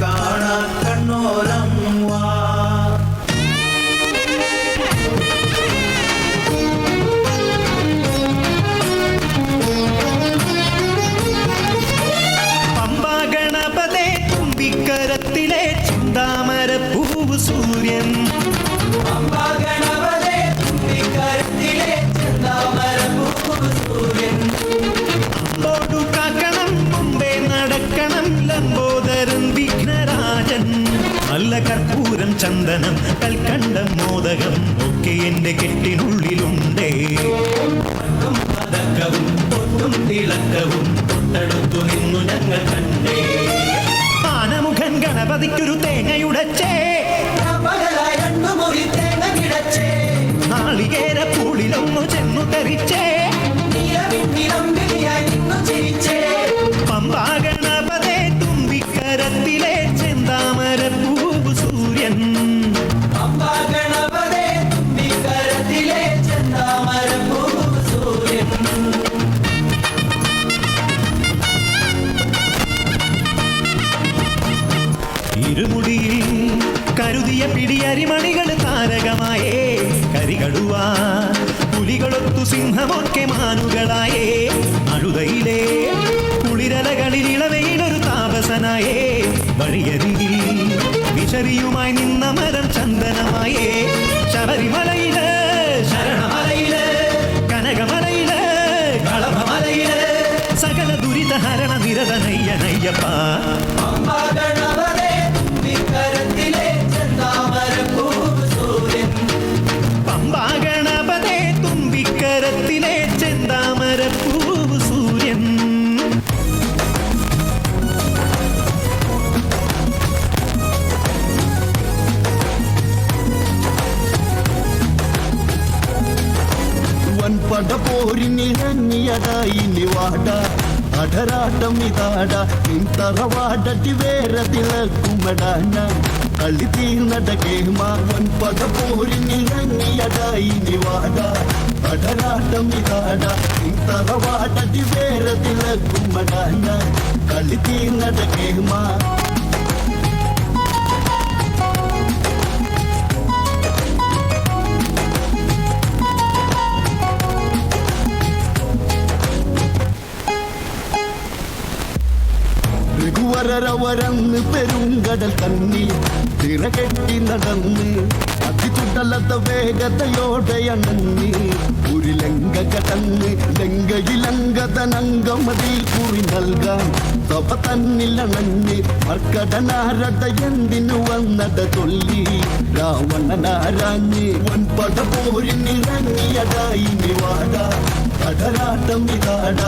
啊。ചന്ദനം കണ്ട മോദകം ഒക്കെ എന്റെ കെട്ടിനുള്ളിലുണ്ടേ. പതക്കവും പൊട്ടും തിളക്കവും തൊട്ടടുത്തു നിന്നു ഞങ്ങൾ കണ്ടേ. ആനമുഖൻ ഗണപതിക്കൊരു തേങ്ങയുടച്ചേ നാളികേര പൂളിലൊന്നു ചെന്നു തെറിച്ചേ. ചിരിച്ചേ. താപസനായേ വഴിയരികിൽ വിശറിയുമായി നിന്ന മരം ചന്ദനമായേ ശബരിമലയില് ശരണമലയില് കനകമലയില് കളഭമലയില് സകല ദുരിതഹരണ നിരതനയ്യനയ്യപ്പ അമ്പാ ಆಟ ಅಡರಾಟ ಮಿದಾಡ ನಿಂತರವಾಡಟಿ ಬೇರೆ ತಿಳಕುಮಡಾಣ ಅಳಿತಿ ನಡಗೆ ಮಾವನ್ ಪದ ಪೋರಿ ನಿರಂಗಿಯಡ ಇನಿವಾಡ ಅಡರಾಟ ಮಿದಾಡ ನಿಂತರವಾಡಟಿ ಬೇರೆ ತಿಳಕುಮಡಾಣ ಅಳಿತಿ ನಡಗೆ ಮಾ രഘുവരവരന്ന് പെരുങ്കടൽ തന്നിൽ തിറകെട്ടി നടന്ന് അതിതുടലത വേഗതയോടെ അണഞ്ഞ് ഒരു ലങ്ക കടന്ന് ലങ്കയിലങ്കതനങ്കമതിൽ കുറി നൽകാൻ തപ തന്നിൽ അണഞ്ഞ് മർക്കടനാരട എന്തിനു വന്നട തൊല്ലി രാവണനാരാഞ്ഞ് വൻപട പോരിനിറങ്ങിയടായി നിവാട കടലാട്ടം ഇതാട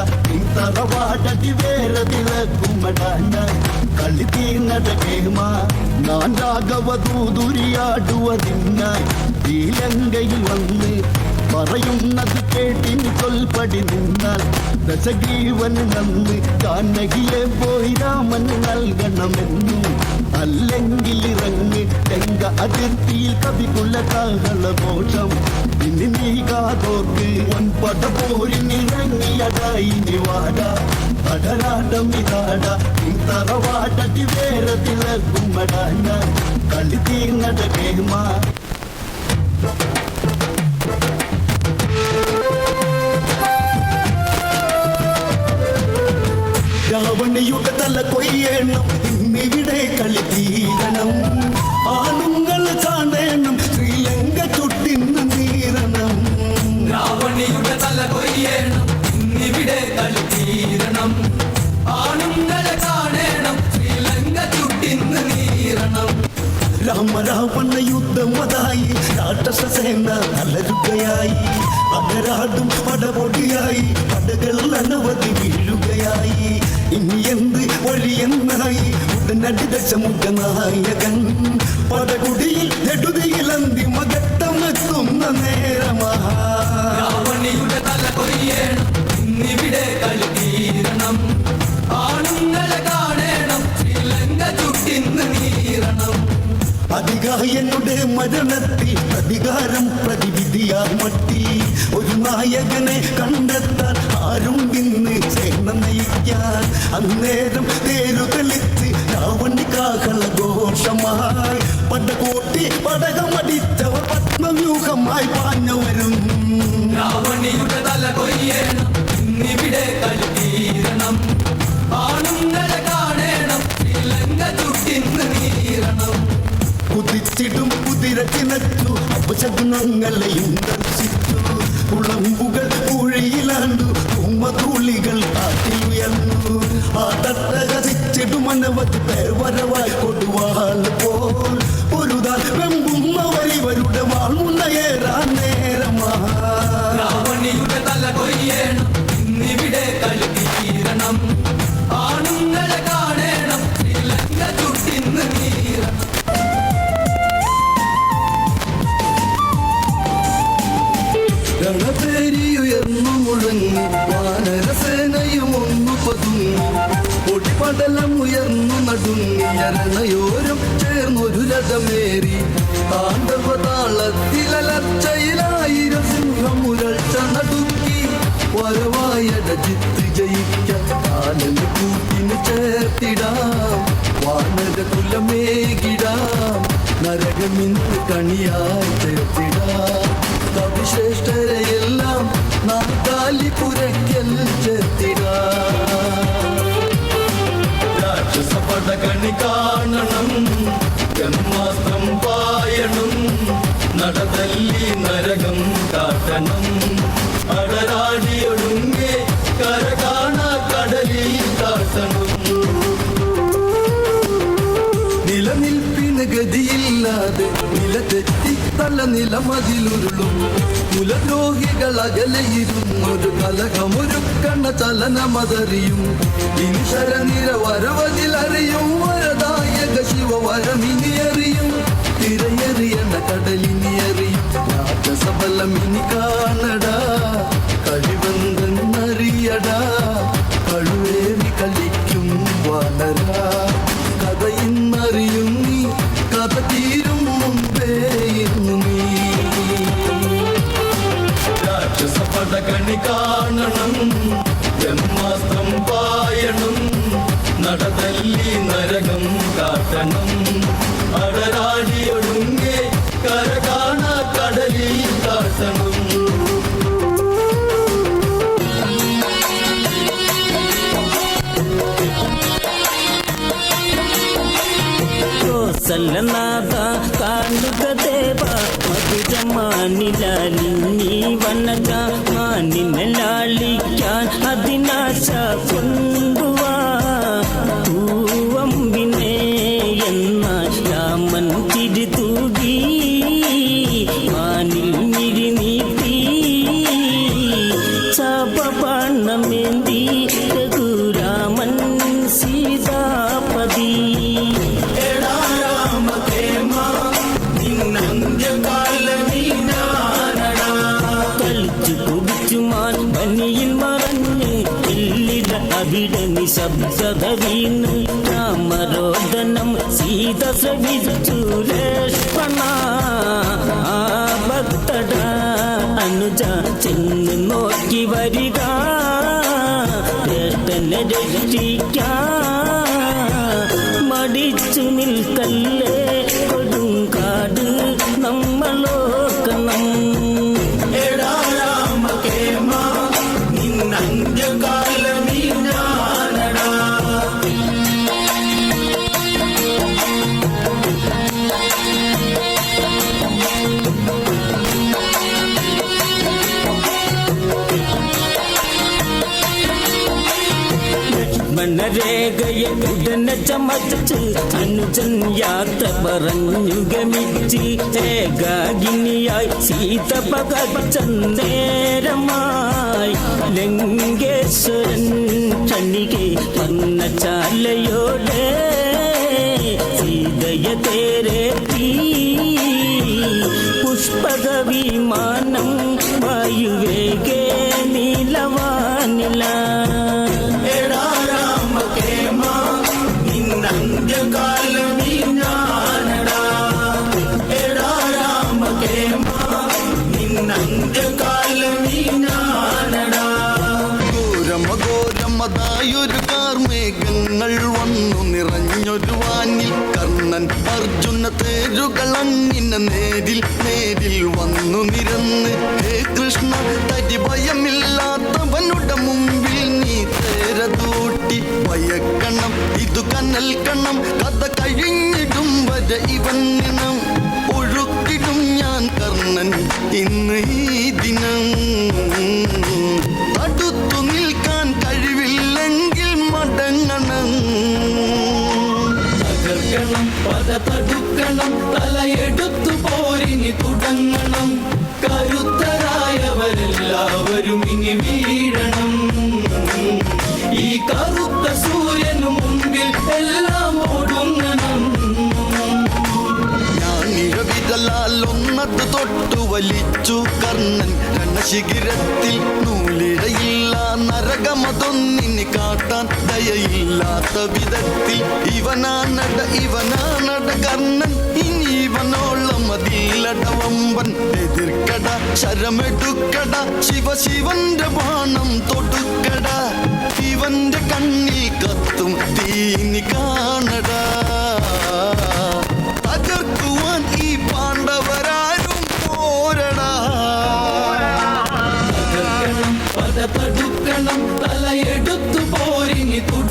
തറവാടടി വേറെ തിളക്കുമടാന കളി തീർന്നട കേമ ഞാൻ രാഘവദൂതുരിയാടുവതിനായി ഈ ലങ്കയിൽ വന്ന് പറയുന്നത് കേട്ടിന് കൊൽപ്പടി നിന്നാൽ ദശഗ്രീവൻ നന്ന് കാനകിയെ പോയി രാമൻ നൽകണമെന്നു അല്ലെങ്കിൽ ഇറങ്ങ് ലങ്ക അതിർത്തിയിൽ കവികുള്ള കാഹളഘോഷം ഇനി നീ കാതോർക്ക് ഒൻപട പോരിനിറങ്ങിയടായി നിവാട അടരാട്ടം ഇതാട ഈ തറവാടടി വേറെ തിളക്കുമടാന കളി തീർന്നട കേമ രാവണിയുടെ തല കൊയ്യണം ഇന്നിവിടെ കളി തീരണം ആണുങ്ങൾ കൊയ്യണം ഇന്നിവിടെ കളി തീരണം ആണുങ്ങളെ കാണണം ശ്രീലങ്ക ചുട്ടിന്ന് നീരണം. രാമരാവണ യുദ്ധമതായി രാക്ഷസ സേന അലരുകയായി അകരാടും പടപൊടിയായി പടകൾ അനവധി വീഴുകയായി. ഇനി എന്ത് വഴിയെന്നായി ഉടനടി ദശമുഖ നായകൻ പടകുടിയിൽ നെടുതിയിൽ അന്തിമഘട്ടമെത്തുന്ന നേരമാ. നായകനുടെ മരണത്തിൽ പ്രതികാരം പ്രതിവിധിയാ മട്ടി. ഒരു നായകനെ കണ്ടെത്താൻ ആരും ഇന്ന് സേന നയിക്കാൻ അന്നേരം തേരുതെളിച്ച് രാവണി ഘോഷമായി ഘോഷമായി പടകോട്ടി പടകമടിച്ചവർ പത്മവ്യൂഹമായി പാഞ്ഞവരും. രാവണിയുടെ തല കൊയ്യണം ഇന്നിവിടെ കളി തീരണം കുതിച്ചിടും കുതിര ചിനച്ചു അപശകുനങ്ങളെയും ദർശിച്ചു. കുളമ്പുകൾ കുഴിയിലാണ്ടു. കുമ്മതുള്ളികൾ കാട്ടിൽ ഉയർന്നു. ആ തട്ടകസിച്ചിടും അനവധി പേർ വരവായി കൊടുവാൾ പോൽ ഉയർന്നു നടുങ്ങിയരണയോരും ചേർന്നൊരു രഥമേറി. താണ്ഡവ സിംഹമുരൾച്ച നടുക്കി. വരവായടജിത്ത് ജയിക്കാൻ കാലന് കൂട്ടിന് ചേർത്തിടാം. വാനര കുലമേകിടാം. നരകമിന്ന് കണിയായി ചേർത്തിടാം. കവിശ്രേഷ്ഠരെയെല്ലാം നാം കാലിപ്പുരയ്ക്കൽ ചേർത്തിടാം തല നിലമതിലുരുളും കുലദ്രോഹികൾ അകലെയിരുന്നൊരു കലകമൊരുക്കണ്ണ ചലനമതറിയും. ഇനി ശരനിര വരവതിലറിയും വരദായക ശിവ വരമിനിയറിയും തിരയെറിയണ കടലിനിയറിയും. രാജസബലം ഇനി കാണടാ. കഴിവെന്തെന്നറിയടാ കോസലനാഥ കാണുക ദേവ മധുര മാനിലാലിനി വനജ മാനിനെ ലാളിക്കാൻ അതിനാശ കൊണ്ടുവാ. അവിടെ നിശബ്ദത വീണ് രാമരോദനം സീത ശ്രവിച്ചു ലക്ഷ്മണ ആ ഭക്തട അനുജ ചെന്ന് നോക്കി വരിക ജ്യേഷ്ഠനെ രക്ഷിക്കാൻ മടിച്ചു നിൽക്കല്ലേ മണരേഖയെ ഉടനെ അനുജൻ യാത്ര പറഞ്ഞു ഗമിച്ച് ഏകാഗിനിയായി സീത പകച്ചേരമായി ലങ്കേശ്വരൻ ചണികെ വന്ന ചാലയോടെ സീതയെ തേരേറ്റി പുഷ്പക വിമാനം വായുവേകേ നീലവാനില തേർ നേരുകളങ്ങിന നേരിൽ നേരിൽ വന്നു നിരന്ന്. ഹേ കൃഷ്ണ തരി ഭയമില്ലാത്തവനുടെ മുമ്പിൽ നീ തേരതൂട്ടി. ഭയക്കണം ഇതു കനൽ കണ്ണം കഥ കഴിഞ്ഞിടും വരെ ഇവൻ നിണം. ഒഴുക്കിടും ഞാൻ കർണൻ ഇന്ന് ഈ ദിനം. തടുത്തു നിൽക്കാൻ കഴിവില്ലെങ്കിൽ മടങ്ങണം. തകർക്കണം പത തടുക്കണം തലയെടുത്തു പോരിനി തുടങ്ങണം. കരുത്തരായവരെല്ലാവരും ഇനി വീഴണം. ഈ കറുത്ത സൂര്യനു മുമ്പിൽ എല്ലാം ഒടുങ്ങണം. ഞാൻ ഇഴവിരലാൽ ഒന്നത് തൊട്ടു വലിച്ചു കർണൻ രണശിഖിരത്തിൽ നരകമതൊന്നിന് കാട്ടാൻ ദയയില്ലാത്ത വിധത്തിൽ ഇവനാ നട കർണൻ ഇനി ഇവനോളം അതില്ലടവമ്പൻ എതിർക്കട ശരമെടുക്കട ശിവശിവന്റെ ബാണം തൊടുക്കട. ഇവന്റെ കണ്ണി കത്തും തീനി കാണടാ. തകർക്കുവാൻ ഈ പാണ്ഡവരാരും പോരടാ. പദ പത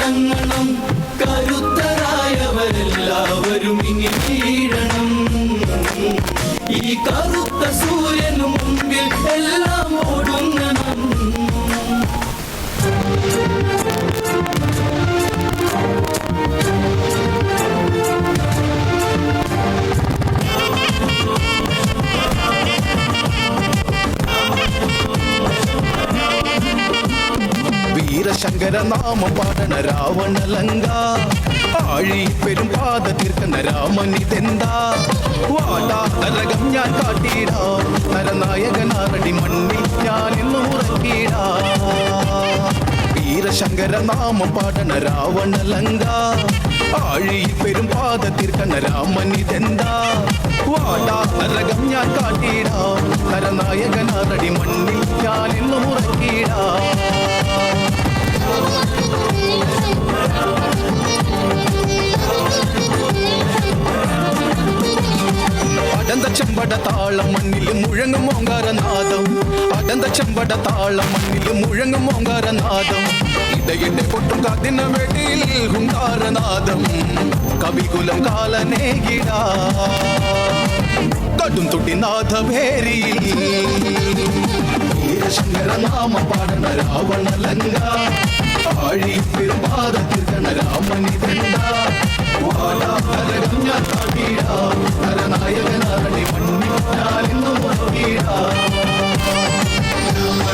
പോരിനി വീരശങ്കര നാമം പാടണ രാവണലങ്ക ആഴി പെരും പാത തീർക്കണ രാമനിതെന്താ വാടാ നരകം ഞാൻ കാട്ടിടാ നരനായകനാറടി മണ്ണിൽ ഞാൻ ഇന്ന് ഉറക്കിടാ വീരശങ്കര നാമം പാടണ രാവണലങ്ക ആഴി പെരും പാത തീർക്കണ രാമനിതെന്താ വാടാ ചെമ്പട താളം മണ്ണിൽ മുഴങ്ങും ഓങ്കാരനാദം. ഇടയുടെ പൊട്ടും കാത്തിന വെടിയിൽ ഹുങ്കാരനാദം കവികുലം കാലനേകിടാ കടും തുട്ടി നാഥഭേരിയിൽ. വീരശങ്കര നാമ പാടണ ആഴി പെരുമാറത്തിർക്കണ രാമനിതെണ്ട വാടാ നരകം ഞാൻ കാട്ടിടാ നരനായകനാടി മണ്ണിൽ ഞാനിന്നു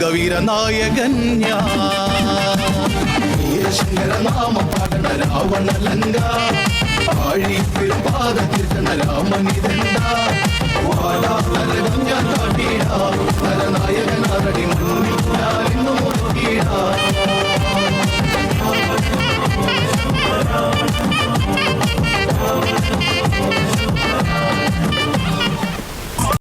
ഗംഗവീര നായകൻ നാമം പാടണ രാവണ ലങ്ക ആഴിപ്പിലും പാത തീർക്കണ രാമനിതണ്ട